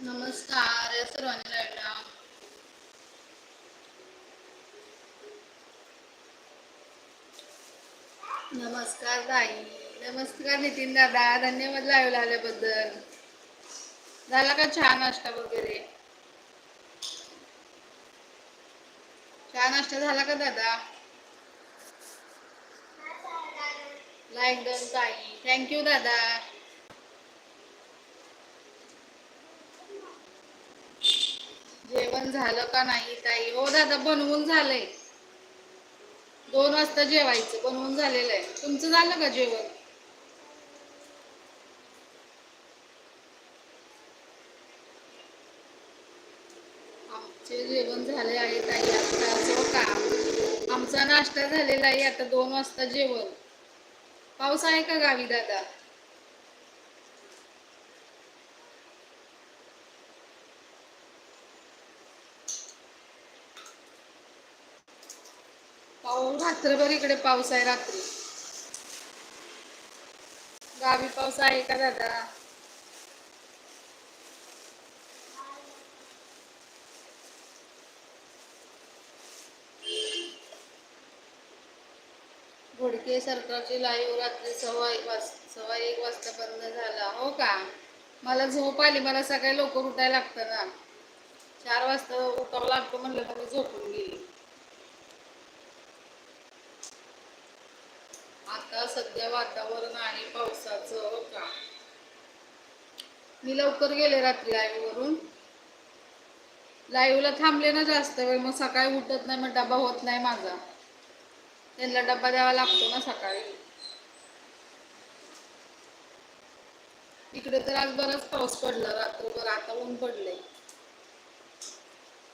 नमस्कार सर्वांनी नमस्कार ताई नमस्कार नितीन दादा. धन्यवाद लाईव्ह आल्याबद्दल. झाला का छान नाश्ता वगैरे? छान नाश्ता झाला का दादा? लाईक डन ताई थँक्यू दादा. जेवण झालं का नाही ताई? हो दादा बनवून झालंय. दोन वाजता जेवायचं बनवून झालेलं आहे. तुमचं झालं का जेवण? आमचे जेवण झाले आहे ताई. आता हो का आमचा नाश्ता झालेला आहे आता दोन वाजता जेवण. पाऊस आहे का गावी दादा पाऊस रात्रभर इकडे पाऊस आहे रात्री. गावी पाऊस आहे का दादा? घोडके सरकारची लाईव्ह रात्री सव्वा एक वाजता सव्वा एक वाजता बंद झाला. हो का? मला झोप आली. मला सगळे लवकर उठायला लागतं ना. चार वाजता उठावं लागतं म्हणलं तर मी झोपून गेली. आता सध्या वातावरण आहे पावसाचं हो का? मी लवकर गेले रात्री लाईव्हवरून लाईव्हला थांबले ना जास्त वेळ मग सकाळी उठत नाही मग डबा होत नाही माझा. त्यांना डब्बा द्यावा लागतो ना सकाळी. इकडे तर आज बराच पाऊस पडला रात्रभर आता ऊन पडलंय.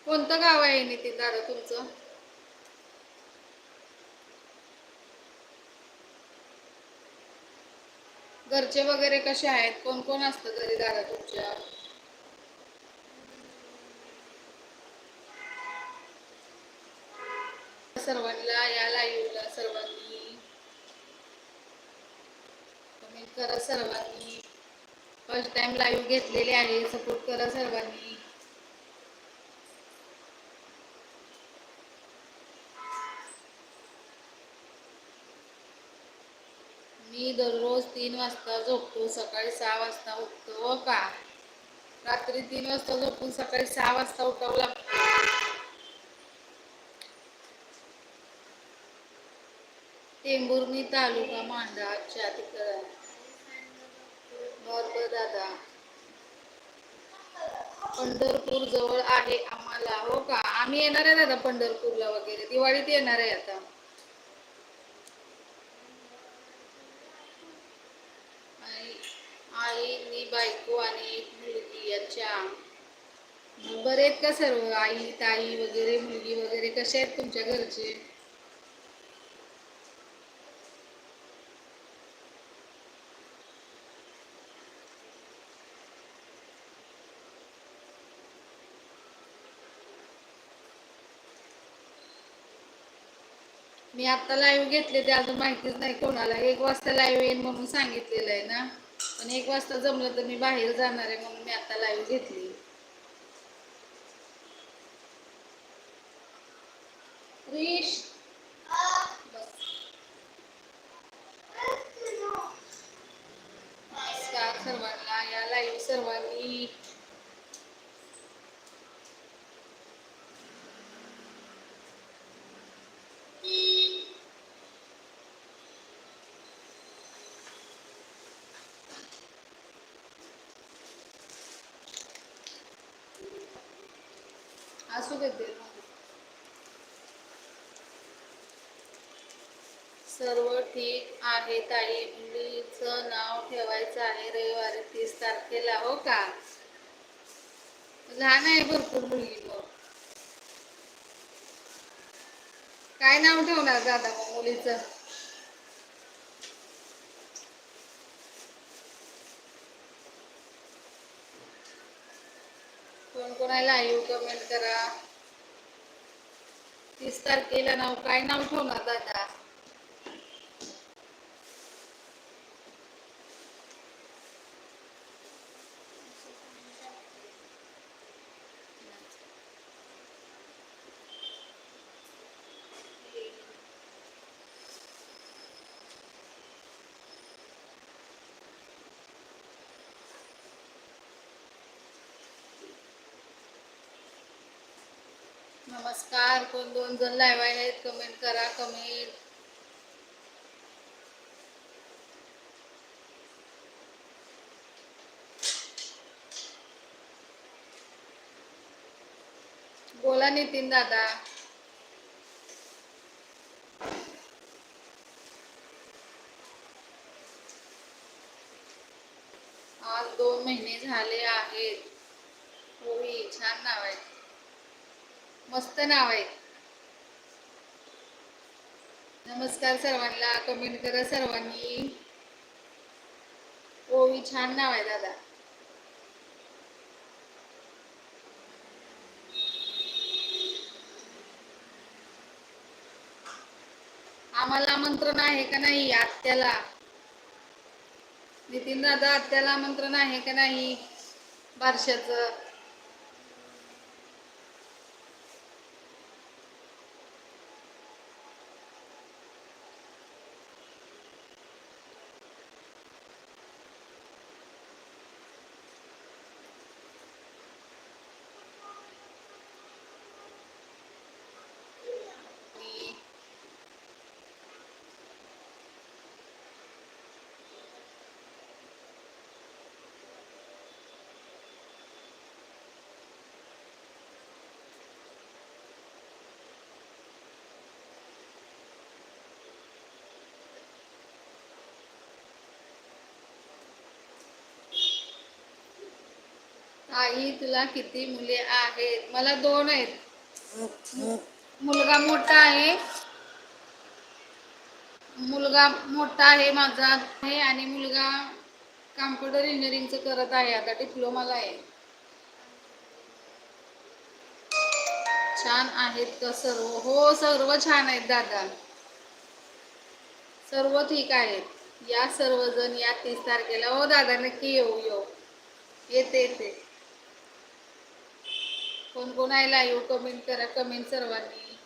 कोणतं गाव आहे नितीन दादा तुमचं? घरचे वगैरे कसे आहेत? कोण कोण असतं घरी दादा तुमच्या सर्वांना या लाईव्हला सर्वांनी. कमेंट करा सर्वांनी. फर्स्ट टाइम लाईव्ह घेतलेले आहे सपोर्ट करा सर्वांनी मी दररोज तीन वाजता झोपतो सकाळी सहा वाजता उठतो हो का? रात्री तीन वाजता झोपून सकाळी सहा वाजता उठावं लागतो. टेंभुर्णी तालुका मांडा अच्छा तिकडं बरोबर दादा. पंढरपूर जवळ आहे आम्हाला हो का? आम्ही येणार आहे दादा पंढरपूरला वगैरे. दिवाळीत येणार आहे आता आई मी बायको आणि एक मुलगी अच्छा बरे आहेत का सर्व आई ताई वगैरे मुलगी वगैरे कसे आहेत तुमच्या घरचे? मी आता लाईव्ह घेतले ते अजून माहितीच नाही कोणाला. एक वाजता लाईव्ह येईन म्हणून सांगितलेलं आहे ना? पण एक वाजता जमलं तर मी बाहेर जाणार आहे म्हणून मी आता लाईव्ह घेतली. रिश. सर्वांना या लाईव्ह सर्वांनी. देते. सर्व ठीक आहे ताई. मुलीचं नाव ठेवायचं आहे रविवारी तीस तारखेला हो का? लहान आहे भरपूर मुलगी मग काय नाव ठेवणार दादा मग मुलीचं? कोण कोणाला येऊ कमेंट करा. तीस तारखेला नाव काय नाव ठेवणार दादा? नमस्कार. कोण दोन जण लाईव्ह आहेत कमेंट करा कमेंट बोला नितीन दादा. आज दोन महिने झाले आहेत. होई छान नाव आहे. मस्त नाव आहे. नमस्कार सर्वांना कमेंट करा सर्वांनी. हो, ओवी छान नाव आहे दादा. आम्हाला आमंत्रण आहे का नाही आत्याला? नितीन दादा आत्याला आमंत्रण आहे का नाही? बारशाचं. आई तुला किती मुले आहेत? मला दोन आहेत. मुलगा मोठा आहे. मुलगा मोठा आहे माझा आहे आणि मुलगा कॉम्प्युटर इंजिनिअरिंगचं करत आहे. आता डिप्लोमाला आहे. छान आहेत का सर्व? हो सर्व छान आहेत दादा. सर्व ठीक आहेत. या सर्वजण या तीस तारखेला. हो दादा नक्की येऊ येऊ. येते येते. कोण कोण आहे लाईव्ह कमेंट करा कमेंट सर्वांनी.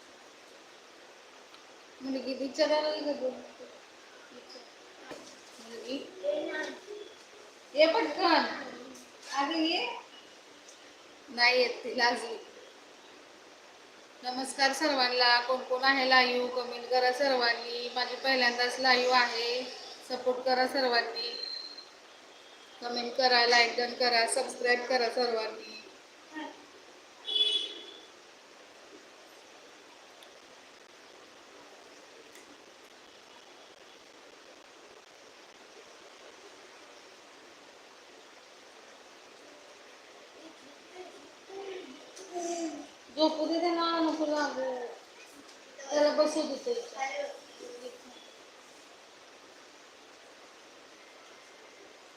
मुलगी विचारायला लागली का मुलगी? ये पटकन. अगं ये. नाही येत ती लाजली नमस्कार सर्वांना. कोण कोण आहे लाईव्ह कमेंट करा सर्वांनी. माझी पहिल्यांदाच लाईव्ह आहे. सपोर्ट करा सर्वांनी. कमेंट करा लाईक डन करा सबस्क्राईब करा सर्वांनी. दे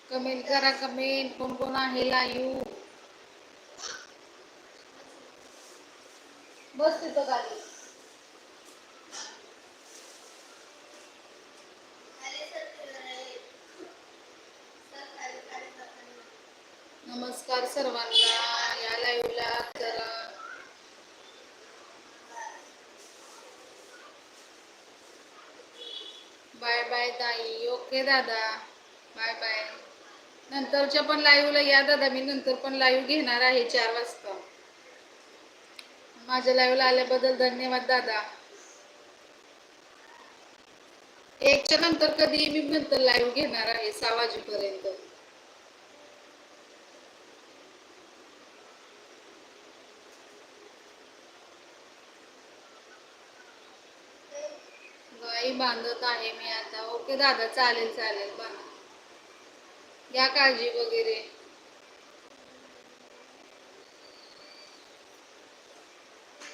कमेंट करा कमेंट. कोण कोण आहे लाईव्ह बस तिथं खाली. नमस्कार सर्वांना या लाईव्हला करा बाय बाय ताई ओके दादा. Bye bye. नंतरच्या पण लाईव्हला या दादा. मी नंतर पण लाईव्ह घेणार आहे चार वाजता. माझ्या लाईव्हला आल्याबद्दल धन्यवाद दादा. एकच्या नंतर कधी मी नंतर लाईव्ह घेणार आहे सहा वाजेपर्यंत. ताई बांधत आहे मी आता. ओके दादा चालेल चालेल बांधा. घ्या काळजी वगैरे.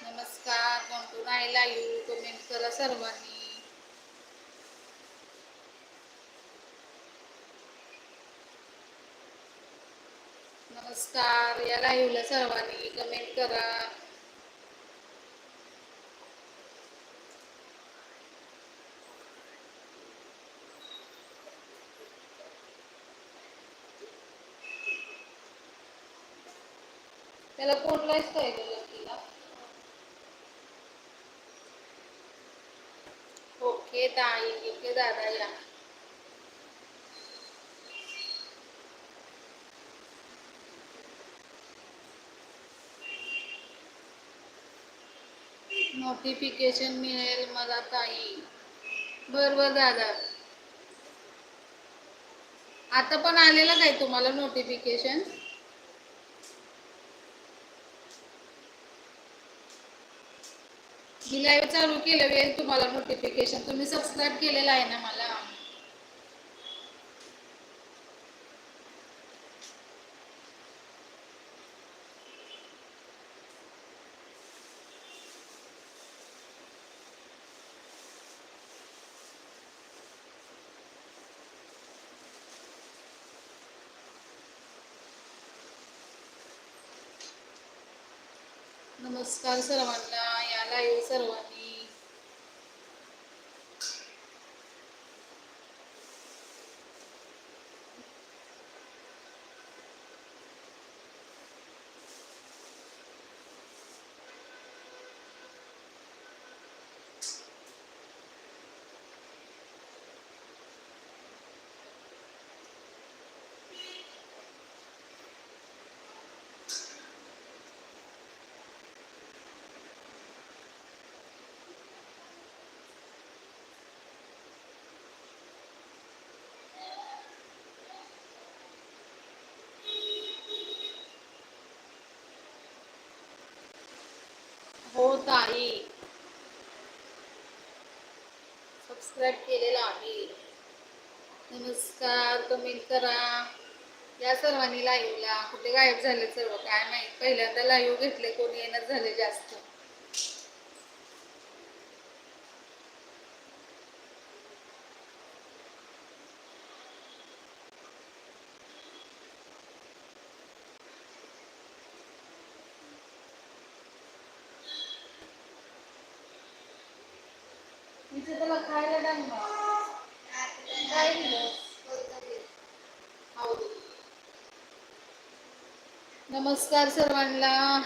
नमस्कार कोण कोण आहे? लाईव्ह कमेंट करा सर्वांनी. नमस्कार या लाईव्हला सर्वांनी कमेंट करा. त्याला कोणलाच काय केलं तिला ओके ताई ओके दादा या नोटिफिकेशन मिळेल मला ताई. बरोबर दादा. आता पण आलेलं काय तुम्हाला नोटिफिकेशन मी लाईव्ह चालू केलं वेळ तुम्हाला नोटिफिकेशन तुम्ही सबस्क्राईब केलेलं आहे ना मला? नमस्कार सर्वांना. या लाईव्ह हो ताई. सबस्क्राईब केलेला आहे. नमस्कार कमेंट करा. या सर्वांनी लाईव्हला कुठे गायब झाले सर्व काय माहीत? पहिल्यांदा लाईव्ह घेतले कोणी येणार झाले जास्त तिथे त्याला खायला टाक ना काय दिलं हौद. नमस्कार सर्वांना.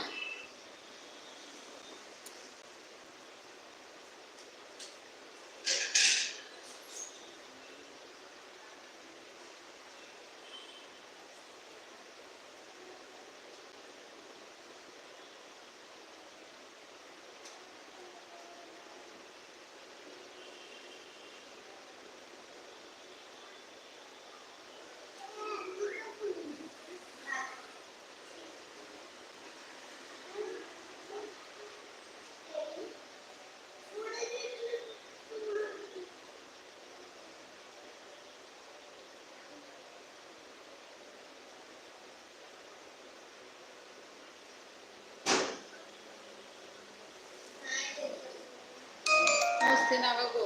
मस्ती नावा गो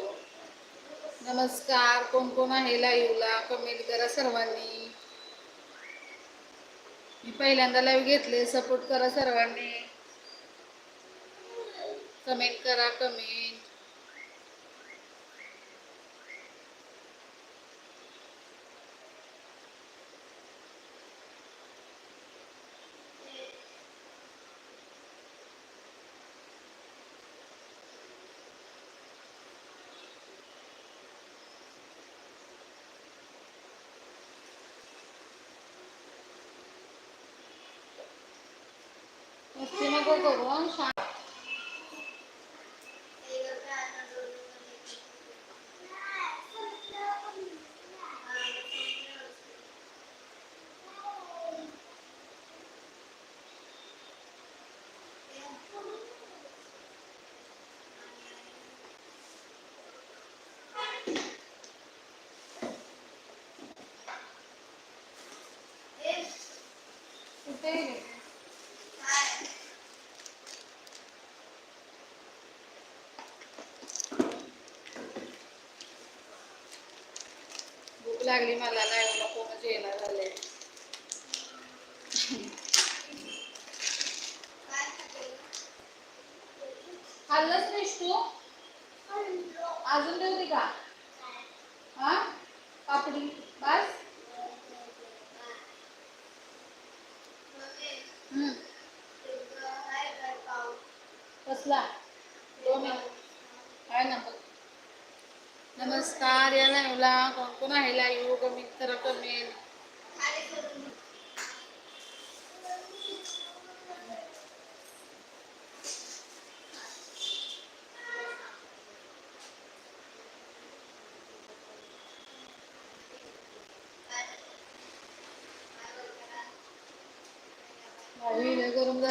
नमस्कार कोण कोण आहे लाईव्हला कमेंट करा सर्वांनी. मी पहिल्यांदा लाईव्ह घेतले सपोर्ट करा सर्वांनी. कमेंट करा कमेंट मस्ती नको करू हं, शांत कुठे गेले? भूक लागली मला काय नको म्हणजे येणार झाले. खाल्लंच नाहीस तू? अजून देऊ का? हा? पापडी बस. कसला काय ना नमस्कार या लाईव्हला कोण कोण आहे? लाईव्ह कमी तर कमेंट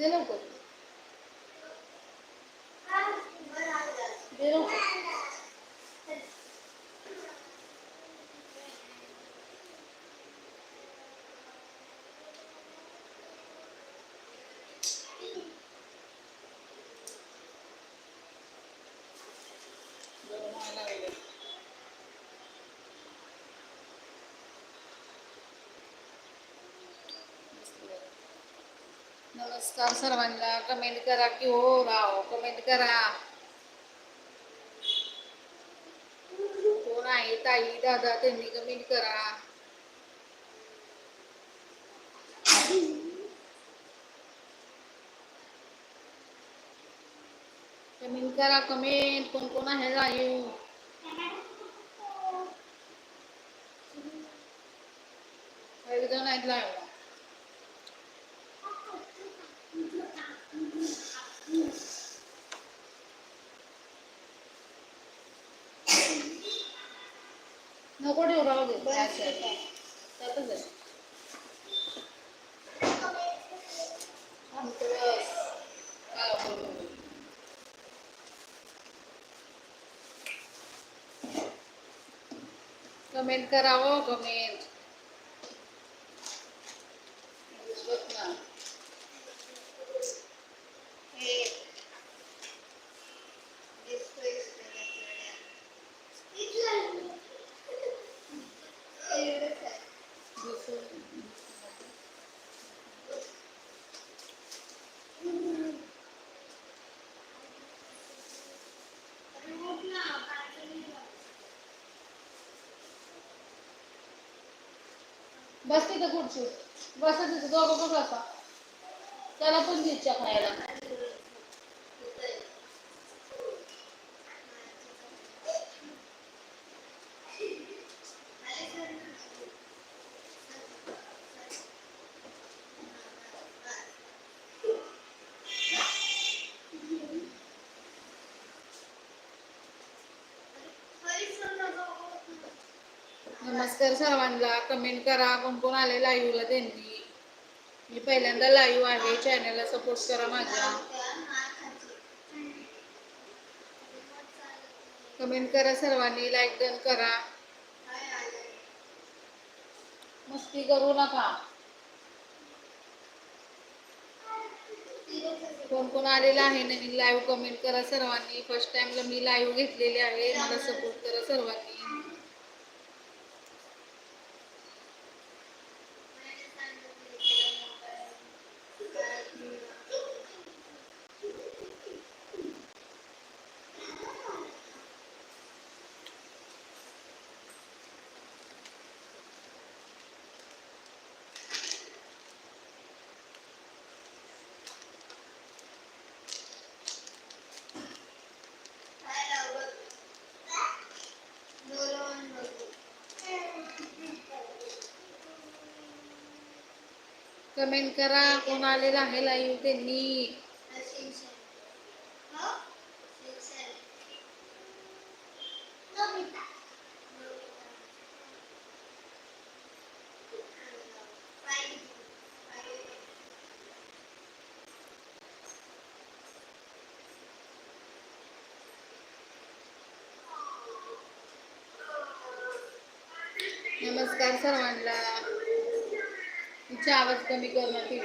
दे लवकर. दे लवकर. नमस्कार सर्वांना कमेंट करा की हो राव कमेंट करा. कोण आहे ताई दादा त्यांनी कमेंट करा. कमेंट करा कमेंट कोण कोण आहे लाईव्ह एक जण आहेत लाईव्ह नको ठेवू राहू दे त्यातच आहे आमचं बस. काय बोलू? कमेंट करा हो कमेंट बघ ना दिसू- बस तिथं कुठची बसा तिथं दोघं पण बसा त्याला पण दे इच्छा खायला नमस्कार सर्वांना. कमेंट करा. कोण कोण आले लाईव्हला त्यांनी? मी पहिल्यांदा लाईव्ह आहे. चॅनलला सपोर्ट करा माझ्या. कमेंट करा सर्वांनी. लाईक डन करा. मस्ती करू नका. कोण कोण आलेलं आहे? नवीन लाईव्ह कमेंट करा सर्वांनी. फर्स्ट टाइमला मी लाईव्ह घेतलेले आहे. मला सपोर्ट करा सर्वांनी. कमेंट करा. कोण आलेलं आहे लाईव्ह त्यांनी नमस्कार सर्वांना तिचा आवाज कमी करणार ती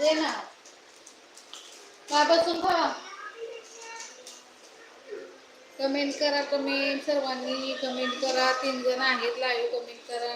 दे ना. काय बसून खा. कमेंट करा कमेंट सर्वांनी कमेंट करा. तीन जण आहेत लाईव्ह कमेंट करा.